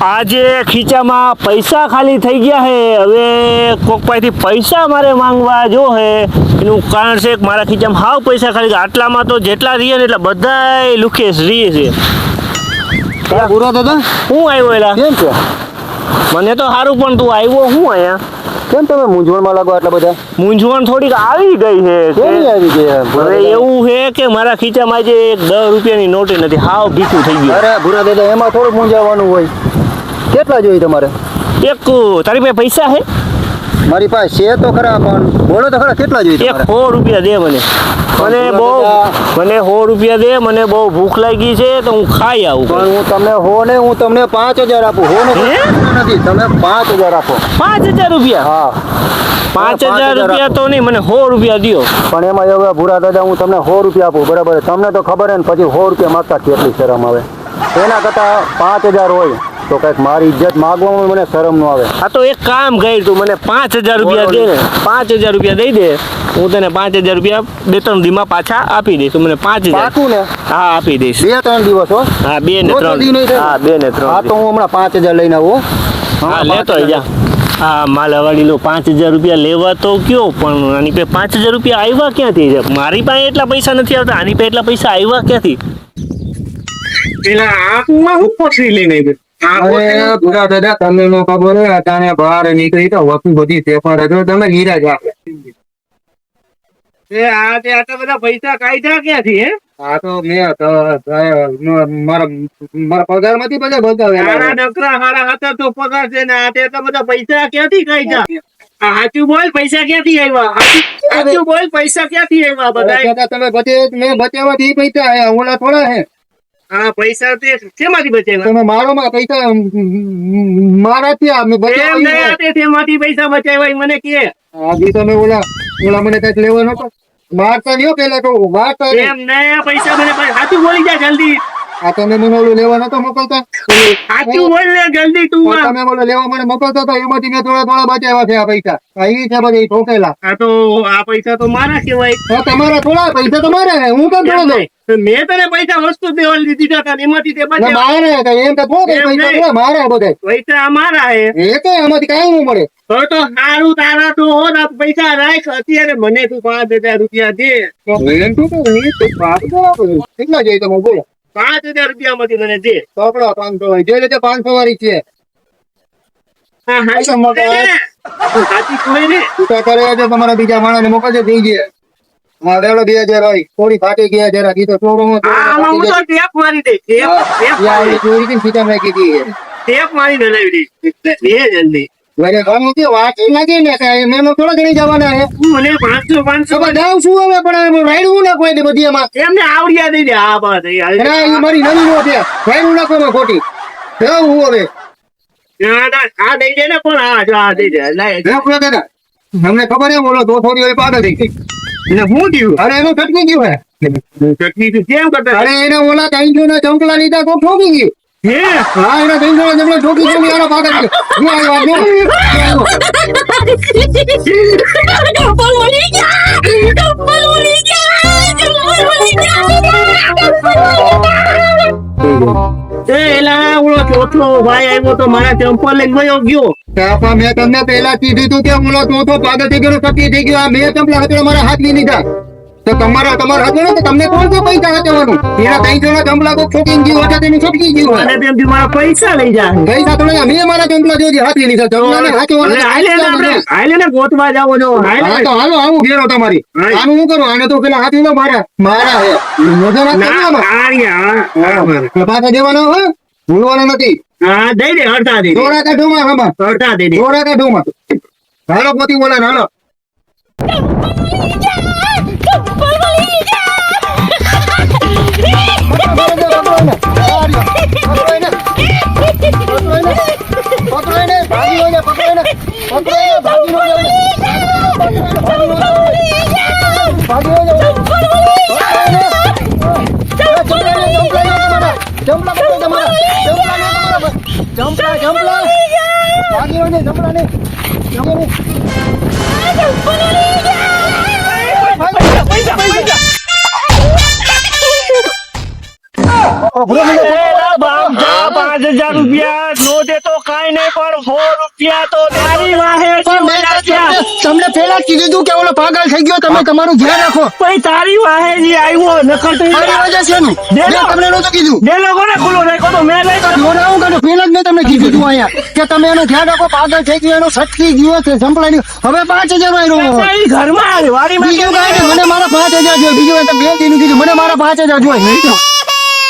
આજે ખીચામાં પૈસા ખાલી થઈ ગયા છે હવે કોક પાસેથી પૈસા મારે માંગવા જો હે. એનું કારણ છે કે મારા ખીચામાં હાવ પૈસા ખાલી આટલામાં તો જેટલા રહીએ ને એટલા બધાય લુકેશ રહીએ છે. પૂરો દાદા હું આવ્યો એલા? કેમ છે? મને તો સારું પણ તું આવ્યો હું અહીંયા? કેમ તમે મૂંઝવણમાં લાગો આટલા બધા? મૂંઝવણ થોડીક આવી ગઈ છે. કેવી આવી ગઈ હવે એવું છે કે મારા ખીચામાં જે એક દસ રૂપિયાની નોટ નથી હાવ ભીખું થઈ ગયું. અરે ભૂરા દાદા એમાં થોડું મૂંઝાવાનું હોય. કેટલા જોઈએ તમારે? એક તારી પાસે પૈસા છે? મારી પાસે છે તો ખરા પણ બોલો તો ખરા કેટલા જોઈએ એક સો રૂપિયા દે મને. મને બહુ મને સો રૂપિયા દે મને બહુ ભૂખ લાગી છે તો હું ખાઈ આવું પણ હું તમને હો ને હું તમને પાંચ હજાર આપું. હો? નથી. તમે પાંચ હજાર આપો. પાંચ હજાર રૂપિયા? હા. પાંચ હજાર રૂપિયા તો નહીં મને સો રૂપિયા દો પણ એમાં એવું ભૂરા દાદા હું તમને સો રૂપિયા આપું. બરાબર. તમને તો ખબર હે ને પછી સો રૂપિયા માગતા કેટલી શરમ આવે. એના કરતાં પાંચ હજાર હોય. તો કંઈક મારી ઇજ્જત માગવામાં મને શરમ ન આવે. આ તો એક કામ કર તું મને પાંચ હજાર રૂપિયા દે. ને પાંચ હજાર રૂપિયા દઈ દે. હું તને પાંચ હજાર રૂપિયા બે ત્રણ દીમાં પાછા આપી દઈશ. મને પાંચ હજાર ને? હા આપી દઈશ. બે ત્રણ દિવસ હો? હા બે ને ત્રણ. હા બે ને હા તો હું હમણાં પાંચ હજાર લઈને આવું હો. લેતો. જા. માલાવાડી લો પાંચ હજાર રૂપિયા લેવા તો કયો પણ આની પે પાંચ હજાર રૂપિયા આવ્યા ક્યાંથી? છે મારી પાસે એટલા પૈસા નથી આવતા આની પાસે એટલા પૈસા આવ્યા ક્યાંથી? પેલા આંખમાં હું પથરી લઈને આવી અરે દાદા તમને નો ખબર હોય અટાણે બહાર નીકળી તો વસ્તુ બધી છે પણ હજુ તમે ગીરા જ એ આ તે આટલા બધા પૈસા કાઢ્યા ક્યાંથી હે? આ તો મેં મારા મારા પગારમાંથી બધા તારા બતાવે નકરા હારા હતા તો પગાર છે ને આ તે તો બધા પૈસા ક્યાંથી કાઢ્યા? સાચું બોલ પૈસા ક્યાંથી આવ્યા? સાચું બોલ પૈસા ક્યાંથી આવ્યા બધા? તમે બચે મેં બચાવવાથી પૈસા આવ્યા ઓલા થોડા હે. હા પૈસા તે શેમાંથી બચાવ્યા? તમે મારો માં પૈસા મારા એમ બચાવ્યા તે પૈસા બચાવ્યા મને કે. આજી તમે ઓલા ઓલા મને કંઈક લેવા નતો મારતા નહીં પેલા તો મારતા. એમ નહીં પૈસા મને હાથું સાચું બોલી જા જલ્દી. આ તમે મને ઓલું લેવા નતો મોકલતા. સાચું બોલ ને જલ્દી તું તમે બોલો લેવા મને મોકલતા એમાંથી મેં થોડા થોડા બચાવ્યા છે આ પૈસા. આ ઈ છે બધા ઠોકેલા. આ તો આ પૈસા તો મારા કહેવાય. તમારા થોડા પૈસા તો મારા હે હું કેમ થોડો દઉં મેં તને પૈસા વસ્તુ દેવા દીધા હતા એમાંથી તે ના, મારા એમ તો પૈસા મારા બધા. પૈસા અમારા એ તો કાંઈ નહીં મળે. તો તો સારું તારા તો હો પૈસા રાખ. અત્યારે મને તું પાંચ હજાર રૂપિયા દે. કેટલા જોઈએ તમે બોલો. પાંચ હજાર રૂપિયા માંથી તને દે ચોપડો પાંચસો હોય જે રીતે પાંચસો વાળી છે. ને. તમારા બીજા માણસને મોકલજો થઈ ગયા. વેલો બે હજાર હોય થોડી ફાટી ગયા જરા થોડું ટેપ મારી દઈશ ટેપ ચોરી દઈએ ટેપ મારી દે જલ્દી વરે ગામનું કે વાંચી લાગે ને કાંઈ મેં થોડા ઘણી જવાના હે મને પાંચસો પાંચસો. તો શું હવે પણ રાયડું ના કોઈ બધી એમાં એમને આવડિયા દઈ દે આ બસ એ મારી નવી નો છે. રાયડું ના એમાં ખોટી. જાઉં હું હવે. આ દઈ દે ને પણ આ જો આ દઈ દે. દાદા. અમને ખબર હે બોલો તો થોડી પાગલ થઈ ગઈ એટલે હું થયું અરે એનું ચટણી ગયું હે. ચટણી તું કેમ કરતા? અરે એને ઓલા કાંઈ ના ચંકલા લીધા તો ઠોકી ગયું. મેં તમને પહેલા કીધું તું કે હું ચોથો પાગલ થઈ ગયો સતી થઈ ગયો. આ તમને ચંપલા હતા મારા હાથની લીધા. તો તમારા તમારા હાથ ને તમને કોણ છે પૈસા હાચવાનું એના કઈ જણા ચંપલા કોઈ ઠોકી ગયું હતા તેનું છટકી ગયું હોય. અને તેમથી મારા પૈસા લઈ જાય પૈસા તો નહીં, મેં મારા ચંપલા જોજી હાથની લીધા ચંપલા ને હાચવાના હાલે ને ગોતવા જાવો જો. હા હાલે તો હાલો આવું ઘેરો તમારી. હા. આનું શું કરું? આને તો પેલા હાથી નો મારા મારા હે. મજા ના ના કરવાનો. આર્યા બરાબર. એટલે પાછા દેવાના હોય ભૂલવાના નથી. હા દઈ દે હડતા દે. થોડા કા ઢોમા હમા હડતા દે. થોડા કા ઢોમા? હાલો પોતી બોલા હાલો. Gampang Monica! એલા બાપ જા પાંચ પાંચ હજાર રૂપિયા નો દે તો નહીં પણ સો રૂપિયા તો તારી વાહે પણ મેં તો તમને- પેલા કીધું તું કે ઓલો પાગલ થઈ ગયો તમે તમારું ધ્યાન રાખો. ભાઈ તારી વાહે જે આવ્યો નકર તો મારી વજહ છે ને મેં. તમને નહોતું કીધું. જે લોકોને ખુલ્લો રાખ્યો તો? મેં લઈ કાઢો. પેલા જ મેં તમને કીધું તું અહીંયા કે તમે એનું ધ્યાન રાખો પાગલ થઈ ગયો એનો સટકી ગયો છે સંભળાઈ ગયો હવે પાંચ હજારમાં ઘરમાં વાડી બીજું કાંઈ મને મારા પાંચ હજાર જોઈએ બીજું બે દિન કીધું. મને મારા પાંચ હજાર જોઈએ